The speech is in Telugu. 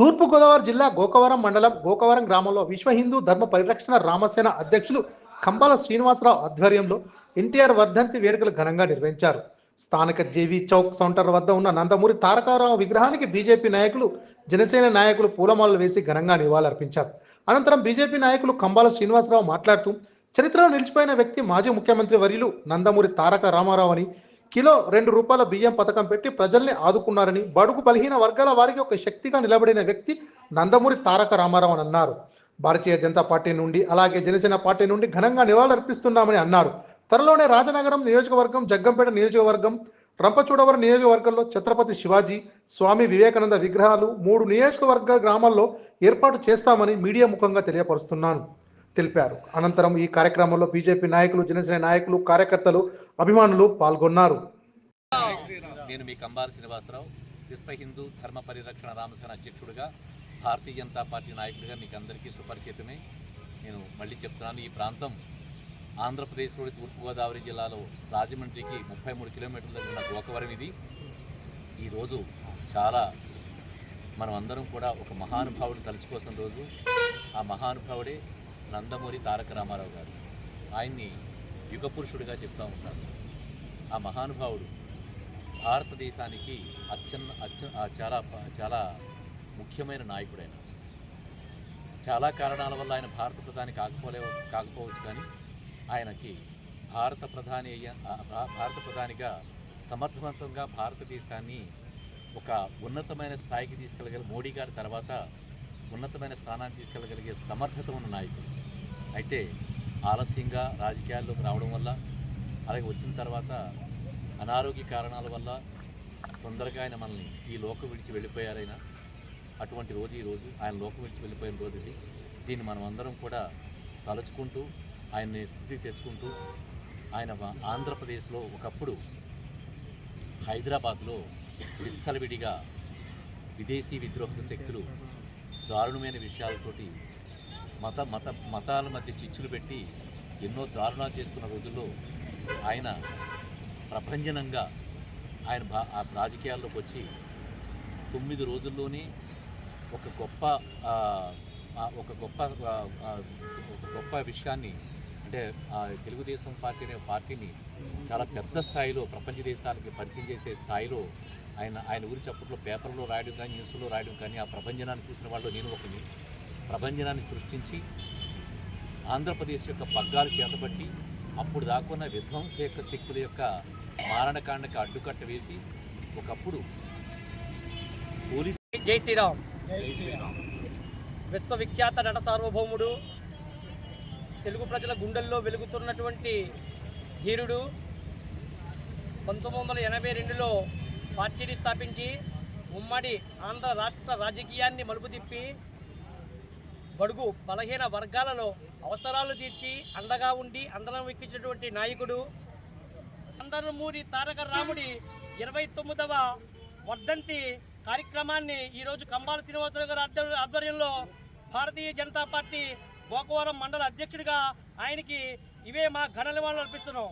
తూర్పుగోదావరి జిల్లా గోకవరం మండలం గోకవరం గ్రామంలో విశ్వ హిందూ ధర్మ పరిరక్షణ రామసేన అధ్యక్షులు కంబాల శ్రీనివాసరావు ఆధ్వర్యంలో ఎన్టీఆర్ వర్ధంతి వేడుకలు ఘనంగా నిర్వహించారు. స్థానిక జేవీ చౌక్ సౌంటర్ వద్ద ఉన్న నందమూరి తారకారావు విగ్రహానికి బీజేపీ నాయకులు జనసేన నాయకులు పూలమాలలు వేసి ఘనంగా నివాళులర్పించారు. అనంతరం బీజేపీ నాయకులు కంబాల శ్రీనివాసరావు మాట్లాడుతూ చరిత్రలో నిలిచిపోయిన వ్యక్తి మాజీ ముఖ్యమంత్రి వర్యులు నందమూరి తారక రామారావు అని కిలో రెండు రూపాయల బియ్యం పథకం పెట్టి ప్రజల్ని ఆదుకున్నారని బడుగు బలహీన వర్గాల వారికి ఒక శక్తిగా నిలబడిన వ్యక్తి నందమూరి తారక రామారావు అని అన్నారు. భారతీయ జనతా పార్టీ నుండి అలాగే జనసేన పార్టీ నుండి ఘనంగా నివాళులర్పిస్తున్నామని అన్నారు. త్వరలోనే రాజనగరం నియోజకవర్గం జగ్గంపేట నియోజకవర్గం రంపచూడవరం నియోజకవర్గంలో ఛత్రపతి శివాజీ స్వామి వివేకానంద విగ్రహాలు మూడు నియోజకవర్గ గ్రామాల్లో ఏర్పాటు చేస్తామని మీడియా ముఖంగా తెలియపరుస్తున్నాను. తెలిపారు. అనంతరం ఈ కార్యక్రమంలో బీజేపీ నాయకులు జనసేన నాయకులు కార్యకర్తలు అభిమానులు పాల్గొన్నారు. నేను మీ కంబాల శ్రీనివాసరావు విశ్వ హిందూ ధర్మ పరిరక్షణ రామసేన అధ్యక్షుడిగా భారతీయ జనతా పార్టీ నాయకుడిగా మీకు అందరికీ సుపరిచితమే. నేను మళ్ళీ చెప్తున్నాను ఈ ప్రాంతం ఆంధ్రప్రదేశ్లోని తూర్పుగోదావరి జిల్లాలో రాజమండ్రికి ముప్పై మూడు కిలోమీటర్ల దగ్గర ఉన్న గోకవరం ఇది. ఈరోజు చాలా మనం అందరం కూడా ఒక మహానుభావుడు తలుచుకోసం రోజు. ఆ మహానుభావుడే నందమూరి తారక రామారావు గారు. ఆయన్ని యుగపురుషుడిగా చెప్తూ ఉంటారు. ఆ మహానుభావుడు భారతదేశానికి అత్యన్న అత్య చాలా చాలా ముఖ్యమైన నాయకుడైన చాలా కారణాల వల్ల ఆయన భారత ప్రధాని కాకపోలే కాకపోవచ్చు కానీ ఆయనకి భారత ప్రధాని అయ్య భారత ప్రధానిగా సమర్థవంతంగా భారతదేశాన్ని ఒక ఉన్నతమైన స్థాయికి తీసుకెళ్ళగల మోడీ గారి తర్వాత ఉన్నతమైన స్థానాన్ని తీసుకెళ్ళగలిగే సమర్థత ఉన్న నాయకుడు. అయితే ఆలస్యంగా రాజకీయాల్లోకి రావడం వల్ల అలాగే వచ్చిన తర్వాత అనారోగ్య కారణాల వల్ల తొందరగా ఆయన మనల్ని ఈ లోకం విడిచి వెళ్ళిపోయారైనా అటువంటి రోజు ఈరోజు ఆయన లోకం విడిచి వెళ్ళిపోయిన రోజు ఇది. దీన్ని మనం అందరం కూడా తలుచుకుంటూ ఆయన్ని స్మృతికి తెచ్చుకుంటూ ఆయన ఆంధ్రప్రదేశ్లో ఒకప్పుడు హైదరాబాద్లో విచ్చలవిడిగా విదేశీ విద్రోహక శక్తులు దారుణమైన విషయాలతోటి మత మత మతాల మధ్య చిచ్చులు పెట్టి ఎన్నో దారుణాలు చేస్తున్న రోజుల్లో ఆయన ప్రభంజనంగా ఆయన భా ఆ రాజకీయాల్లోకి వచ్చి తొమ్మిది రోజుల్లోనే ఒక గొప్ప ఒక గొప్ప ఒక గొప్ప విషయాన్ని అంటే ఆ తెలుగుదేశం పార్టీ అనే పార్టీని చాలా పెద్ద స్థాయిలో ప్రపంచ దేశాలకి పరిచయం చేసే స్థాయిలో ఆయన ఆయన గురించి అప్పట్లో పేపర్లో రాయడం కానీ న్యూస్లో రాయడం కానీ ఆ ప్రపంచనాన్ని చూసిన వాళ్ళు నేను ఒకని. ప్రభంజనాన్ని సృష్టించి ఆంధ్రప్రదేశ్ యొక్క పగ్గాలు చేతబట్టి అప్పుడు దాకున్న విధ్వంస యొక్క శక్తుల యొక్క మారణకాండకి అడ్డుకట్ట వేసి ఒకప్పుడు పోలీస్ జై శ్రీరామ్. విశ్వవిఖ్యాత నట సార్వభౌముడు తెలుగు ప్రజల గుండెల్లో వెలుగుతున్నటువంటి ధీరుడు పంతొమ్మిది వందల ఎనభై రెండులో పార్టీని స్థాపించి ఉమ్మడి ఆంధ్ర రాష్ట్ర రాజకీయాన్ని మలుపు తిప్పి బడుగు బలహీన వర్గాలలో అవసరాలు తీర్చి అండగా ఉండి అందరం ఎక్కించినటువంటి నాయకుడు అందరమూరి తారక రాముడి ఇరవై తొమ్మిదవ వర్ధంతి కార్యక్రమాన్ని ఈరోజు కంబాల శ్రీనివాసరావు గారి ఆధ్వర్య- ఆధ్వర్యంలో భారతీయ జనతా పార్టీ గోకవరం మండల అధ్యక్షుడిగా ఆయనకి ఇవే మా ఘన నివాళులు అర్పిస్తున్నాం.